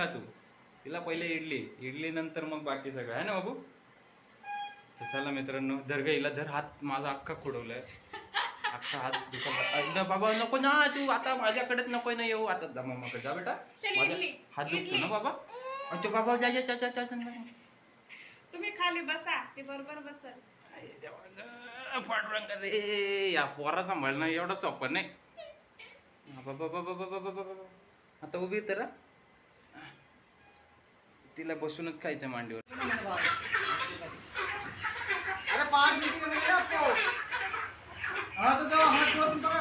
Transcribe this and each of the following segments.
खा तू? तिला पहिले इडली. इडली नंतर मग बाकी सगळं. आहे ना बाबू? तर चला मित्रांनो धर हिला धर. हात माझा अख्खा खोडवलाय. अख्खा हात दुखत बाबा नको ना तू आता माझ्याकडेच नको ना येऊ. आता जा मम्मा जा बेटा. माझा हात दुखतो. ना बाबा? आणि तो बाबा जा जा जा. तुम्ही खाली बसा. ते बरोबर बसल. पांडुरंग रे या पोरा सांभाळणं एवढं सोपं नाही. बाबा बाबा बाबा बाबा बाबा आता उभी तर तिला बसूनच खायचं मांडीवर अरे पाँच मिनट के मिलेगा आपको हाँ तो जाओ हाथ धो तुम तो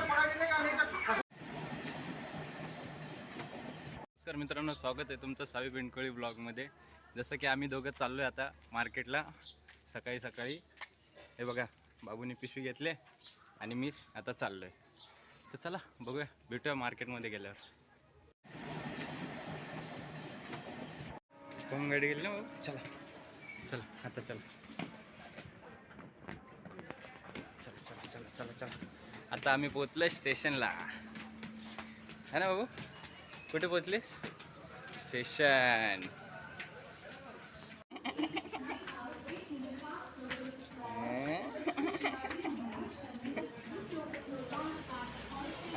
पड़ा गिरेगा नहीं तो. नमस्कार मित्रांनो स्वागत आहे तुमचं सावी पिंटकोळी ब्लॉगमध्ये. जसं की आम्ही दोघं चाललोय आता मार्केटला सकाळी सकाळी. हे बघा बाबूने पिशवी घेतले आणि मी आता चाललोय. तर चला बघूया भेटूया मार्केटमध्ये गेल्यावर. कोण गाडी गेली ना? चला. चला आता चला. चला चला चला चला चला. आता आम्ही पोचलोय स्टेशनला. है ना बाबू? कुठे पोचलीस स्टेशन.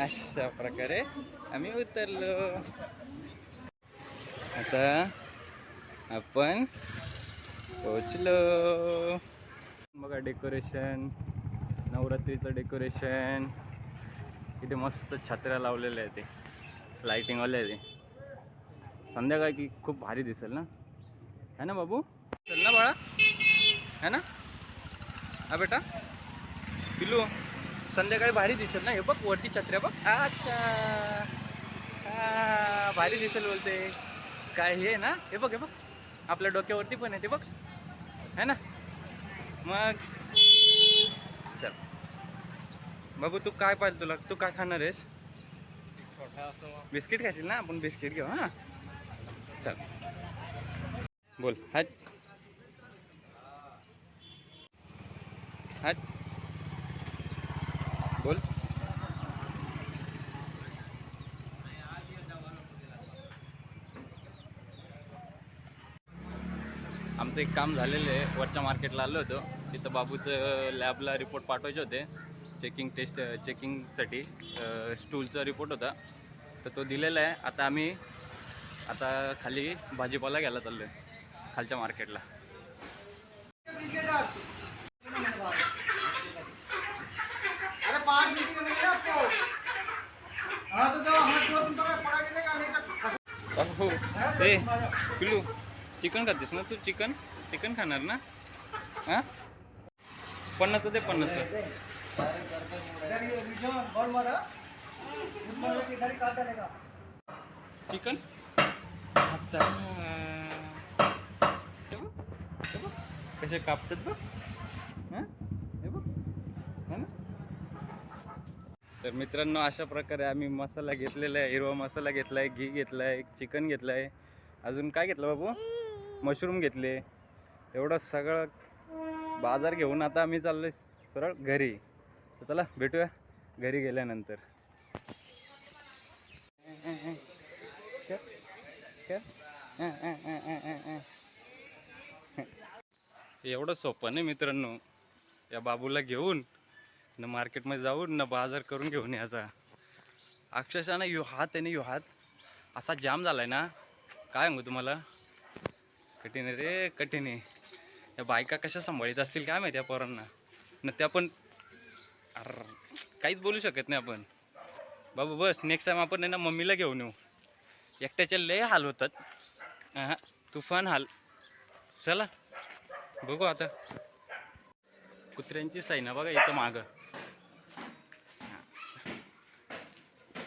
अशा प्रकारे आम्ही उतरलो. आता आपण पोचलो बघा डेकोरेशन नवरात्रीचं डेकोरेशन इथे मस्त छत्र्या लावलेल्या आहे ते. लाइटिंगवाले आहे ते. संध्याकाळी की खूप भारी दिसेल ना? है ना बाबू? चल ना बाळा. है ना? हा बेटा. पिलू संध्याकाळी भारी दिसेल ना? हे बघ वरती छत्र्या बघ. अच्छा. भारी दिसेल बोलते. काय हे ना? हे बघ हे बघ. आपल्या डोक्यावरती पण येते बघ. है ना? मग चल. बाबू तू काय पाहिजे तुला. तू काय खाणार आहेस? बिस्किट खाशील ना? आपण बिस्किट घेऊ हा? चल. बोल हट. हट. बोल. आमचं एक काम झालेलं आहे. वरच्या मार्केटला आलो होतो. तिथं बाबूचं लॅबला रिपोर्ट पाठवायचे होते. चेकिंग टेस्ट चेकिंगसाठी स्टूलचा रिपोर्ट होता. तर तो दिलेला आहे. आता आम्ही आता खाली भाजीपाला घ्यायला चाललो आहे खालच्या मार्केटला हाँ तो पिलू चिकन खातेस ना तू चिकन? चिकन खाणार ना? हां? पन्नास दे पन्नास चिकन? आता. कसे कापतात बघ. हां? हे बघ. ना? तर मित्रांनो अशा प्रकारे आम्ही मसाला घेतलेला आहे. हिरवा मसाला घेतला आहे घी घेतला आहे चिकन घेतलं आहे अजून काय घेतलं बाबू? मशरूम घेतले. एवढं सगळं बाजार घेऊन आता आम्ही चाललो सरळ घरी. तर चला भेटूया घरी गेल्यानंतर. एवढं सोपं नाही मित्रांनो. या बाबूला घेऊन न मार्केटमध्ये जाऊन न बाजार करून घेऊन यायचा. अक्षरशः ना यो हात आहे ना यो हात. असा जाम झालाय ना. काय सांगू तुम्हाला? कठीण आहे रे कठीण आहे. या बायका कशा सांभाळीत असतील काय माहिती या पोरांना? न त्या पण अर काहीच बोलू शकत नाही आपण. बाबू बस नेक्स्ट टाईम आपण नाही ना मम्मीला घेऊन येऊ. एकट्याचे लय हाल होतात. हां तुफान हाल. चला बघू आता. कुत्र्यांची साई ना बघा इथं मागं.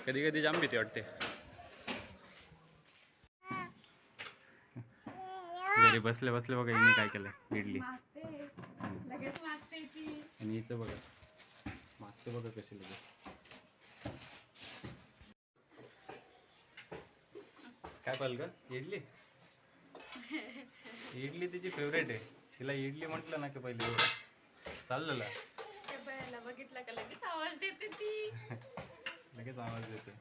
कधी कधी जाम भीती वाटते. घरी बसले बसले बघा हिने काय केलं इडली. आणि हिचं बघा. मागचं बघा कशी लगेच. काय पाहिलं का इडली? इडली तिची फेवरेट आहे. तिला इडली म्हटलं ना की पहिले चाललेलं बघितलं का? लगेच आवाज देते ती. लगेच आवाज देते.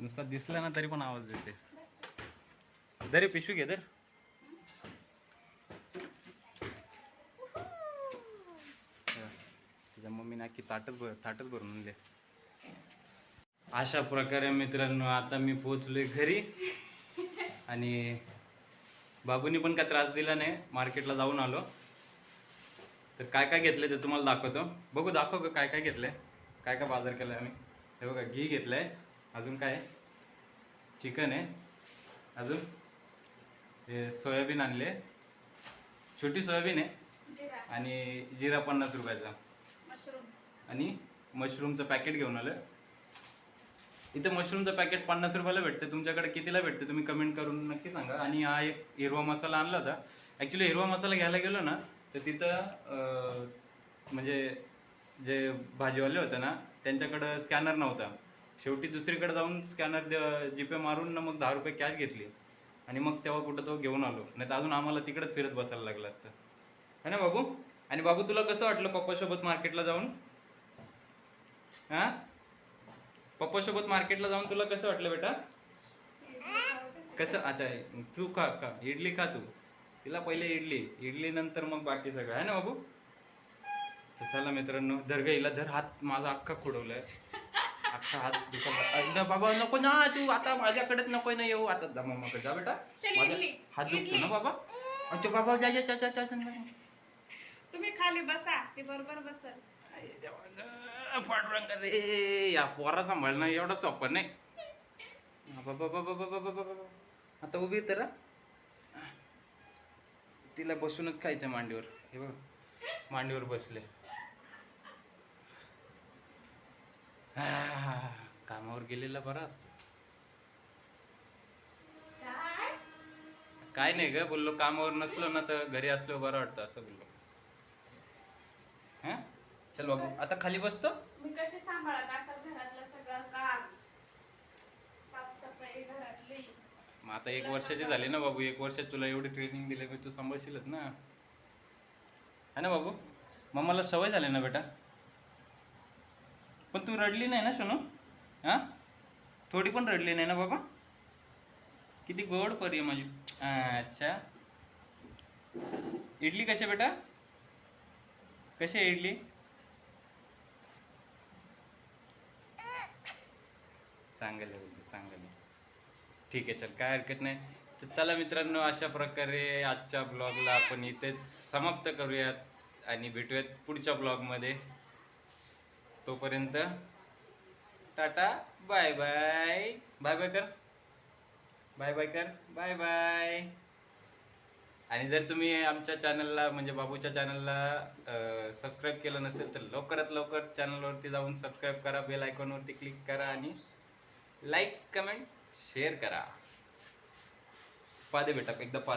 नुसता दिसला ना तरी पण आवाज देते. दरे पिशवी घे दर. की ताटच भर ताटच भरून आणले अशा प्रकारे मित्रांनो आता मी पोचलोय घरी. आणि बाबूनी पण काय त्रास दिला नाही मार्केटला जाऊन आलो. तर काय काय घेतलंय ते तुम्हाला दाखवतो. बघू दाखव का काय काय घेतलंय. काय काय बाजार केलाय आम्ही. हे बघा घी घेतलंय. अजून काय चिकन आहे. अजून? हे सोयाबीन आणले. छोटी सोयाबीन आहे. आणि जिरा पन्नास रुपयाचा. आणि मशरूमचं पॅकेट घेऊन आलं इथं मशरूमचं पॅकेट पन्नास रुपयाला भेटते तुमच्याकडे कितीला भेटते तुम्ही कमेंट करून नक्की सांगा. आणि हा एक हिरवा मसाला आणला होता. ॲक्च्युली हिरवा मसाला घ्यायला गेलो ना तर तिथं म्हणजे जे भाजीवाले होते ना त्यांच्याकडं स्कॅनर नव्हता. शेवटी दुसरीकडे जाऊन स्कॅनर जीपे मारून ना मग दहा रुपये कॅश घेतली. आणि मग तेव्हा कुठं तो घेऊन आलो. नाही तर अजून आम्हाला तिकडंच फिरत बसायला लागलं असतं. है ना बाबू? आणि बाबू तुला कसं वाटलं पप्पासोबत मार्केटला जाऊन? हा? पप्पासोबत मार्केटला जाऊन तुला कसं वाटलं बेटा? कसं? अच्छा तू खा का इडली खा तू. तिला पहिले इडली. इडली नंतर मग बाकी सगळं. आहे ना बाबू? तर चला मित्रांनो धर ग हिला धर. हात माझा अख्खा खुडवलाय. अख्खा हात अरे बाबा नको ना तू आता माझ्याकडेच नको ना येऊ. आता जा मम्माकडे जा बेटा. माझा हात दुखतो. ना बाबा? आणि तो बाबा जा जा. तुम्ही खाली बसा. ते बरोबर बसल. पांडुरंग रे. या पोरा सांभाळणं एवढं सोपं नाही. बाबा बाबा बाबा बाबा आता उभी तर. तिला बसूनच खायचं मांडीवर. हे बघ मांडीवर बसले. कामावर गेलेला बरा असतो. काय? काय नाही ग बोललो कामावर नसलो ना तर घरी असलो बरं वाटतं असं बोललो. चल बाबू आता खाली बसतो. मी कसे सांभाळत असं घरातलं सगळं काम. साफसफाई घरातली. मग आता एक वर्षाची झाली ना बाबू एक वर्षात तुला एवढी ट्रेनिंग दिली की तू सांभाळशीलच ना. है ना बाबू? मग मला सवय झाली ना बेटा. पण तू रडली नाही ना सोनू हा? थोडी पण रडली नाही ना बाबा? किती गोड परी आहे माझी. अच्छा. इडली कशी बेटा? कशी आहे इडली? चांगले बोलते चांगले ठीक आहे चल काय हरकत नाही. तर चला मित्रांनो अशा प्रकारे आजच्या ब्लॉगला आपण इथेच समाप्त करूयात आणि भेटूयात पुढच्या ब्लॉगमध्ये. तोपर्यंत Tata bye bye. Bye bye कर. बाय बाय कर. Bye bye. आणि जर तुम्ही आमच्या चॅनलला म्हणजे बाबूच्या चॅनलला सबस्क्राईब केलं नसेल तर लवकरात लवकर चॅनलवरती जाऊन सबस्क्राईब करा बेल आयकॉनवरती क्लिक करा आणि लाईक कमेंट शेअर करा. पादे बेटा एकदा पा